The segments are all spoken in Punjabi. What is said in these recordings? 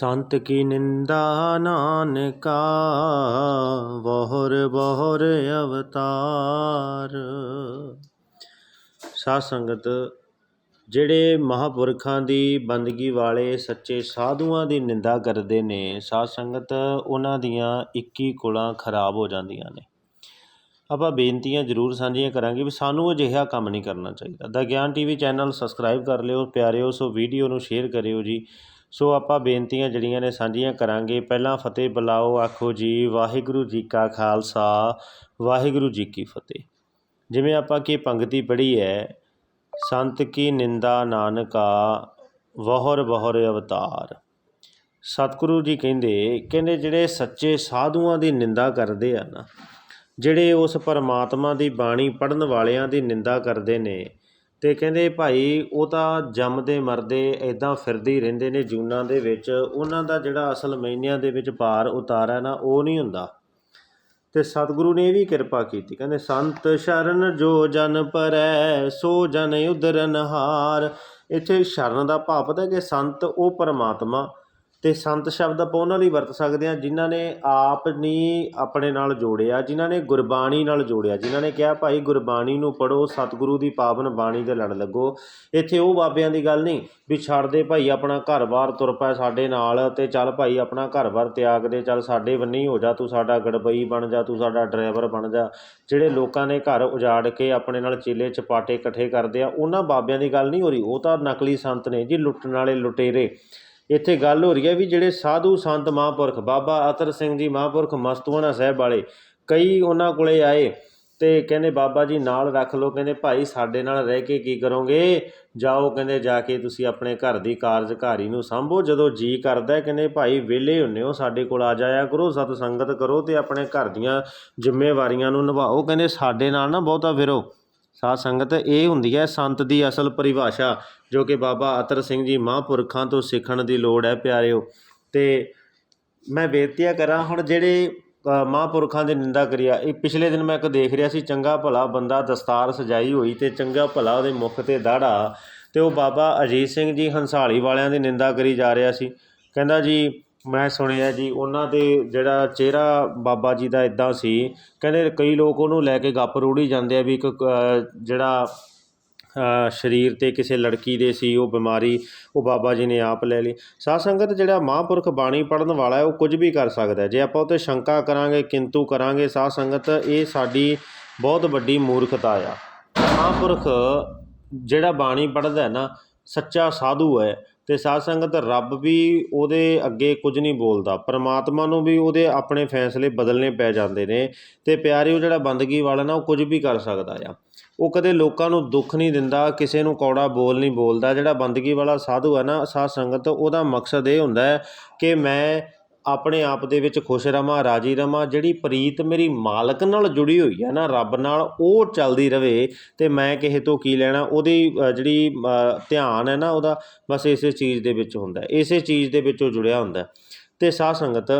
ਸੰਤ ਕੀ ਨਿੰਦਾ ਨਾਨਕਾ ਬਹੁਰ ਬਹੁਰ ਅਵਤਾਰ। ਸਾਧ ਸੰਗਤ, ਜਿਹੜੇ ਮਹਾਪੁਰਖਾਂ ਦੀ ਬੰਦਗੀ ਵਾਲੇ ਸੱਚੇ ਸਾਧੂਆਂ ਦੀ ਨਿੰਦਾ ਕਰਦੇ ਨੇ, ਸਾਧ ਸੰਗਤ, ਉਹਨਾਂ ਦੀਆਂ 21 ਕੁਲਾਂ ਖਰਾਬ ਹੋ ਜਾਂਦੀਆਂ ਨੇ। ਆਪਾਂ ਬੇਨਤੀਆਂ ਜ਼ਰੂਰ ਸਾਂਝੀਆਂ ਕਰਾਂਗੇ ਵੀ ਸਾਨੂੰ ਅਜਿਹਾ ਕੰਮ ਨਹੀਂ ਕਰਨਾ ਚਾਹੀਦਾ। ਦਾ ਗਿਆਨ ਟੀਵੀ ਚੈਨਲ ਸਬਸਕ੍ਰਾਈਬ ਕਰ ਲਿਓ, ਪਿਆਰਿਓ, ਸੋ ਵੀਡੀਓ ਨੂੰ ਸ਼ੇਅਰ ਕਰਿਓ ਜੀ। ਸੋ ਆਪਾਂ ਬੇਨਤੀਆਂ ਜਿਹੜੀਆਂ ਨੇ ਸਾਂਝੀਆਂ ਕਰਾਂਗੇ। ਪਹਿਲਾਂ ਫਤਿਹ ਬੁਲਾਓ, ਆਖੋ ਜੀ, ਵਾਹਿਗੁਰੂ ਜੀ ਕਾ ਖਾਲਸਾ, ਵਾਹਿਗੁਰੂ ਜੀ ਕੀ ਫਤਿਹ। ਜਿਵੇਂ ਆਪਾਂ ਕੀ ਪੰਗਤੀ ਪੜ੍ਹੀ ਹੈ, ਸੰਤ ਕੀ ਨਿੰਦਾ ਨਾਨਕਾ, ਵਹਰ ਵਹਰ ਅਵਤਾਰ। ਸਤਿਗੁਰੂ ਜੀ ਕਹਿੰਦੇ ਕਹਿੰਦੇ ਜਿਹੜੇ ਸੱਚੇ ਸਾਧੂਆਂ ਦੀ ਨਿੰਦਾ ਕਰਦੇ ਆ ਨਾ, ਜਿਹੜੇ ਉਸ ਪਰਮਾਤਮਾ ਦੀ ਬਾਣੀ ਪੜਨ ਵਾਲਿਆਂ ਦੀ ਨਿੰਦਾ ਕਰਦੇ ਨੇ ਅਤੇ ਕਹਿੰਦੇ ਭਾਈ ਉਹ ਤਾਂ ਜੰਮਦੇ ਮਰਦੇ ਇੱਦਾਂ ਫਿਰਦੇ ਹੀ ਰਹਿੰਦੇ ਨੇ ਜੂਨਾਂ ਦੇ ਵਿੱਚ। ਉਹਨਾਂ ਦਾ ਜਿਹੜਾ ਅਸਲ ਮਹੀਨਿਆਂ ਦੇ ਵਿੱਚ ਪਾਰ ਉਤਾਰਾ ਨਾ, ਉਹ ਨਹੀਂ ਹੁੰਦਾ। ਤੇ ਸਤਿਗੁਰੂ ਨੇ ਇਹ ਵੀ ਕਿਰਪਾ ਕੀਤੀ। ਕਹਿੰਦੇ, ਸੰਤ ਸ਼ਰਨ ਜੋ ਜਨ ਪਰੈ, ਸੋ ਜਨ ਉਦਰਨ ਹਾਰ। ਇੱਥੇ ਸ਼ਰਨ ਦਾ ਭਾਵ ਪਤਾ ਕਿ ਸੰਤ ਉਹ ਪਰਮਾਤਮਾ ਅਤੇ ਸੰਤ ਸ਼ਬਦ ਆਪਾਂ ਉਹਨਾਂ ਲਈ ਵਰਤ ਸਕਦੇ ਹਾਂ ਜਿਨ੍ਹਾਂ ਨੇ ਆਪ ਨਹੀਂ ਆਪਣੇ ਨਾਲ ਜੋੜਿਆ, ਜਿਨ੍ਹਾਂ ਨੇ ਗੁਰਬਾਣੀ ਨਾਲ ਜੋੜਿਆ, ਜਿਨ੍ਹਾਂ ਨੇ ਕਿਹਾ, ਭਾਈ ਗੁਰਬਾਣੀ ਨੂੰ ਪੜ੍ਹੋ, ਸਤਿਗੁਰੂ ਦੀ ਪਾਵਨ ਬਾਣੀ ਦੇ ਲੜ ਲੱਗੋ। ਇੱਥੇ ਉਹ ਬਾਬਿਆਂ ਦੀ ਗੱਲ ਨਹੀਂ, ਵੀ ਛੱਡ ਦੇ ਭਾਈ ਆਪਣਾ ਘਰ-ਬਾਰ ਤੁਰ ਪੈ ਸਾਡੇ ਨਾਲ ਤੇ ਚੱਲ ਭਾਈ ਆਪਣਾ ਘਰ-ਬਾਰ ਤਿਆਗ ਦੇ, ਚੱਲ ਸਾਡੇ ਬੰਨੀ ਹੋ ਜਾ, ਤੂੰ ਸਾਡਾ ਗੜਬਈ ਬਣ ਜਾ, ਤੂੰ ਸਾਡਾ ਡਰਾਈਵਰ ਬਣ ਜਾ। ਜਿਹੜੇ ਲੋਕਾਂ ਨੇ ਘਰ ਉਜਾੜ ਕੇ ਆਪਣੇ ਨਾਲ ਚੇਲੇ ਚਪਾਟੇ ਇਕੱਠੇ ਕਰਦੇ ਆ, ਉਹਨਾਂ ਬਾਬਿਆਂ ਦੀ ਗੱਲ ਨਹੀਂ ਹੋ ਰਹੀ, ਉਹ ਤਾਂ ਨਕਲੀ ਸੰਤ ਨੇ ਜੀ, ਲੁੱਟਣ ਵਾਲੇ ਲੁਟੇਰੇ। ਇੱਥੇ ਗੱਲ ਹੋ ਰਹੀ ਹੈ ਵੀ ਜਿਹੜੇ ਸਾਧੂ ਸੰਤ ਮਹਾਂਪੁਰਖ ਬਾਬਾ ਅਤਰ ਸਿੰਘ ਜੀ ਮਹਾਂਪੁਰਖ ਮਸਤੂਆਣਾ ਸਾਹਿਬ ਵਾਲੇ ਕਈ ਉਹਨਾਂ ਕੋਲੇ ਆਏ ਤੇ ਕਹਿੰਦੇ ਬਾਬਾ ਜੀ ਨਾਲ ਰੱਖ ਲਓ, ਕਹਿੰਦੇ ਭਾਈ ਸਾਡੇ ਨਾਲ ਰਹਿ ਕੇ ਕੀ ਕਰੋਗੇ? ਜਾਓ, ਕਹਿੰਦੇ ਜਾ ਕੇ ਤੁਸੀਂ ਆਪਣੇ ਘਰ ਦੀ ਕਾਰਜਕਾਰੀ ਨੂੰ ਸੰਭੋ, ਜਦੋਂ ਜੀ ਕਰਦਾ ਕਹਿੰਦੇ ਭਾਈ ਵਿਹਲੇ ਹੁੰਨੇ ਹੋ, ਸਾਡੇ ਕੋਲ ਆ ਜਾਇਆ ਕਰੋ, ਸਤ ਸੰਗਤ ਕਰੋ ਤੇ ਆਪਣੇ ਘਰ ਦੀਆਂ ਜ਼ਿੰਮੇਵਾਰੀਆਂ ਨੂੰ ਨਿਭਾਓ, ਕਹਿੰਦੇ ਸਾਡੇ ਨਾਲ ਨਾ ਬਹੁਤਾ ਫਿਰੋ। ਸਾਧ ਸੰਗਤ, ਇਹ ਹੁੰਦੀ ਹੈ ਸੰਤ ਦੀ ਅਸਲ ਪਰਿਭਾਸ਼ਾ, ਜੋ ਕਿ ਬਾਬਾ ਅਤਰ ਸਿੰਘ ਜੀ ਮਹਾਂਪੁਰਖਾਂ ਤੋਂ ਸਿੱਖਣ ਦੀ ਲੋੜ ਹੈ, ਪਿਆਰਿਓ। ਤੇ ਮੈਂ ਬੇਨਤੀਆਂ ਕਰਾਂ, ਹੁਣ ਜਿਹੜੇ ਮਹਾਂਪੁਰਖਾਂ ਦੀ ਨਿੰਦਾ ਕਰਿਆ ਇਹ ਪਿਛਲੇ ਦਿਨ ਮੈਂ ਇੱਕ ਦੇਖ ਰਿਹਾ ਸੀ, ਚੰਗਾ ਭਲਾ ਬੰਦਾ ਦਸਤਾਰ ਸਜਾਈ ਹੋਈ ਤੇ ਚੰਗਾ ਭਲਾ ਉਹਦੇ ਮੁਖ ਤੇ ਦਾੜਾ ਤੇ ਉਹ ਬਾਬਾ ਅਜੀਤ ਸਿੰਘ ਜੀ ਹੰਸਾਲੀ ਵਾਲਿਆਂ ਦੀ ਨਿੰਦਾ ਕਰੀ ਜਾ ਰਿਹਾ ਸੀ। ਕਹਿੰਦਾ ਜੀ ਮੈਂ ਸੁਣਿਆ ਜੀ, ਉਹਨਾਂ ਦੇ ਜਿਹੜਾ ਚਿਹਰਾ ਬਾਬਾ ਜੀ ਦਾ ਇੱਦਾਂ ਸੀ, ਕਹਿੰਦੇ ਕਈ ਲੋਕ ਉਹਨੂੰ ਲੈ ਕੇ ਗੱਪ ਰੂੜੀ ਜਾਂਦੇ ਆ ਵੀ ਇੱਕ ਜਿਹੜਾ ਸਰੀਰ ਤੇ ਕਿਸੇ ਲੜਕੀ ਦੇ ਸੀ, ਉਹ ਬਿਮਾਰੀ, ਉਹ ਬਾਬਾ ਜੀ ਨੇ ਆਪ ਲੈ ਲਈ। ਸਾਧ ਸੰਗਤ ਜਿਹੜਾ ਮਹਾਂਪੁਰਖ ਬਾਣੀ ਪੜਨ ਵਾਲਾ ਹੈ, ਉਹ ਕੁਝ ਵੀ ਕਰ ਸਕਦਾ ਜੇ ਆਪਾਂ ਉਹ 'ਤੇ ਸ਼ੰਕਾ ਕਰਾਂਗੇ, ਕਿੰਤੂ ਕਰਾਂਗੇ, ਸਾਧ ਸੰਗਤ ਇਹ ਸਾਡੀ ਬਹੁਤ ਵੱਡੀ ਮੂਰਖਤਾ ਆ। ਮਹਾਂਪੁਰਖ ਜਿਹੜਾ ਬਾਣੀ ਪੜਦਾ ਹੈ ਨਾ, ਸੱਚਾ ਸਾਧੂ ਹੈ ਤੇ ਸਾਧ ਸੰਗਤ ਰੱਬ ਵੀ ਉਹਦੇ ਅੱਗੇ ਕੁਝ ਨਹੀਂ ਬੋਲਦਾ। ਪਰਮਾਤਮਾ ਨੂੰ ਵੀ ਉਹਦੇ ਆਪਣੇ ਫੈਸਲੇ ਬਦਲਨੇ ਪੈ ਜਾਂਦੇ ਨੇ ਤੇ ਪਿਆਰੇ ਉਹ ਜਿਹੜਾ ਬੰਦਗੀ ਵਾਲਾ ਨਾ, ਉਹ ਕੁਝ ਵੀ ਕਰ ਸਕਦਾ ਆ। ਉਹ ਕਦੇ ਲੋਕਾਂ ਨੂੰ ਦੁੱਖ ਨਹੀਂ ਦਿੰਦਾ, ਕਿਸੇ ਨੂੰ ਕੌੜਾ ਬੋਲ ਨਹੀਂ ਬੋਲਦਾ। ਜਿਹੜਾ ਬੰਦਗੀ ਵਾਲਾ ਸਾਧੂ ਹੈ ਨਾ, ਸਾਧ ਸੰਗਤ, ਉਹਦਾ ਮਕਸਦ ਇਹ ਹੁੰਦਾ ਹੈ ਕਿ ਮੈਂ ਆਪਣੇ ਆਪ ਦੇ ਵਿੱਚ ਖੁਸ਼ ਰਵਾਂ, ਰਾਜੀ ਰਵਾਂ, ਜਿਹੜੀ ਪ੍ਰੀਤ ਮੇਰੀ ਮਾਲਕ ਨਾਲ ਜੁੜੀ ਹੋਈ ਹੈ ਨਾ, ਰੱਬ ਨਾਲ ਉਹ ਚੱਲਦੀ ਰਵੇ ਤੇ ਮੈਂ ਕਿਸੇ ਤੋਂ ਕੀ ਲੈਣਾ, ਉਹਦੀ ਜਿਹੜੀ ਧਿਆਨ ਹੈ ਨਾ, ਉਹਦਾ ਬਸ ਇਸੇ ਚੀਜ਼ ਦੇ ਵਿੱਚ ਹੁੰਦਾ, ਇਸੇ ਚੀਜ਼ ਦੇ ਵਿੱਚ ਉਹ ਜੁੜਿਆ ਹੁੰਦਾ ਹੈ। ਤੇ ਸਾਧ ਸੰਗਤ,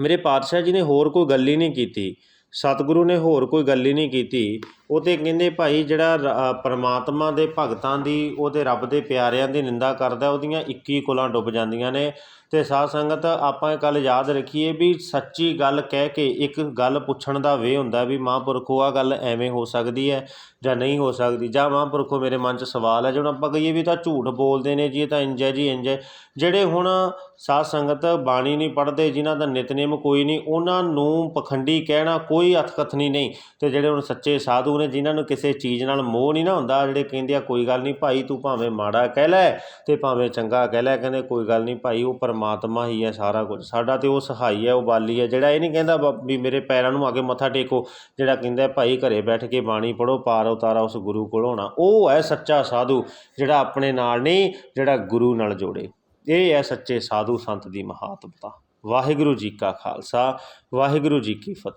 ਮੇਰੇ ਪਾਤਸ਼ਾਹ ਜੀ ਨੇ ਹੋਰ ਕੋਈ ਗੱਲ ਹੀ ਨਹੀਂ ਕੀਤੀ ਸਤਿਗੁਰੂ ਨੇ ਹੋਰ ਕੋਈ ਗੱਲ ਹੀ ਨਹੀਂ ਕੀਤੀ। ਉਹ ਤੇ ਕਹਿੰਦੇ, ਭਾਈ, ਜਿਹੜਾ ਰ- ਪਰਮਾਤਮਾ ਦੇ ਭਗਤਾਂ ਦੀ ਉਹਦੇ ਰੱਬ ਦੇ ਪਿਆਰਿਆਂ ਦੀ ਨਿੰਦਾ ਕਰਦਾ, ਉਹਦੀਆਂ 21 ਕੁਲਾਂ ਡੁੱਬ ਜਾਂਦੀਆਂ ਨੇ। ਤੇ ਸਾਧ ਸੰਗਤ, ਆਪਾਂ ਇਹ ਗੱਲ ਯਾਦ ਰੱਖੀਏ ਵੀ ਸੱਚੀ ਗੱਲ ਕਹਿ ਕੇ ਇੱਕ ਗੱਲ ਪੁੱਛਣ ਦਾ ਵੇ ਹੁੰਦਾ ਵੀ ਮਹਾਂਪੁਰਖੋ ਆ ਗੱਲ ਐਵੇਂ ਹੋ ਸਕਦੀ ਹੈ ਜਾਂ ਨਹੀਂ ਹੋ ਸਕਦੀ? ਜਾਂ ਮਹਾਂਪੁਰਖੋ, ਮੇਰੇ ਮਨ 'ਚ ਸਵਾਲ ਹੈ ਜਦੋਂ ਆਪਾਂ ਕਹੀਏ ਵੀ ਤਾਂ ਝੂਠ ਬੋਲਦੇ ਨੇ ਜੀ, ਇਹ ਤਾਂ ਇੰਜ ਹੈ ਜੀ, ਇੰਜ ਹੈ। ਜਿਹੜੇ ਹੁਣ ਸਾਧ ਸੰਗਤ ਬਾਣੀ ਨਹੀਂ ਪੜ੍ਹਦੇ, ਜਿਨ੍ਹਾਂ ਦਾ ਨਿਤਨੇਮ ਕੋਈ ਨਹੀਂ, ਉਹਨਾਂ ਨੂੰ ਪਖੰਡੀ ਕਹਿਣਾ ਕੋਈ ਕੋਈ ਅਥਕਥਨੀ ਨਹੀਂ ਤੇ ਜਿਹੜੇ ਹੁਣ ਸੱਚੇ ਸਾਧੂ ਨੇ, ਜਿਨ੍ਹਾਂ ਨੂੰ ਕਿਸੇ ਚੀਜ਼ ਨਾਲ ਮੋਹ ਨਹੀਂ ਨਾ ਹੁੰਦਾ, ਜਿਹੜੇ ਕਹਿੰਦੇ ਆ, ਕੋਈ ਗੱਲ ਨਹੀਂ ਭਾਈ, ਤੂੰ ਭਾਵੇਂ ਮਾੜਾ ਕਹਿ ਲੈ ਤੇ ਭਾਵੇਂ ਚੰਗਾ ਕਹਿ ਲੈ, ਕਹਿੰਦੇ, ਕੋਈ ਗੱਲ ਨਹੀਂ ਭਾਈ, ਉਹ ਪਰਮਾਤਮਾ ਹੀ ਹੈ ਸਾਰਾ ਕੁਝ। ਸਾਡਾ ਤੇ ਉਹ ਸਹਾਈ ਹੈ, ਉਹ ਬਾਲੀ ਹੈ। ਜਿਹੜਾ ਇਹ ਨਹੀਂ ਕਹਿੰਦਾ ਵੀ ਮੇਰੇ ਪੈਰਾਂ ਨੂੰ ਆ ਕੇ ਮੱਥਾ ਟੇਕੋ, ਜਿਹੜਾ ਕਹਿੰਦਾ, ਭਾਈ, ਘਰੇ ਬੈਠ ਕੇ ਬਾਣੀ ਪੜੋ ਪਾਰ ਉਤਾਰਾ ਉਸ ਗੁਰੂ ਕੋਲ ਹੋਣਾ। ਉਹ ਹੈ ਸੱਚਾ ਸਾਧੂ, ਜਿਹੜਾ ਆਪਣੇ ਨਾਲ ਨਹੀਂ, ਜਿਹੜਾ ਗੁਰੂ ਨਾਲ ਜੋੜੇ। ਇਹ ਹੈ ਸੱਚੇ ਸਾਧੂ ਸੰਤ ਦੀ ਮਹਾਤਮਤਾ। ਵਾਹਿਗੁਰੂ ਜੀ ਕਾ ਖਾਲਸਾ, ਵਾਹਿਗੁਰੂ ਜੀ ਕੀ ਫਤਿਹ।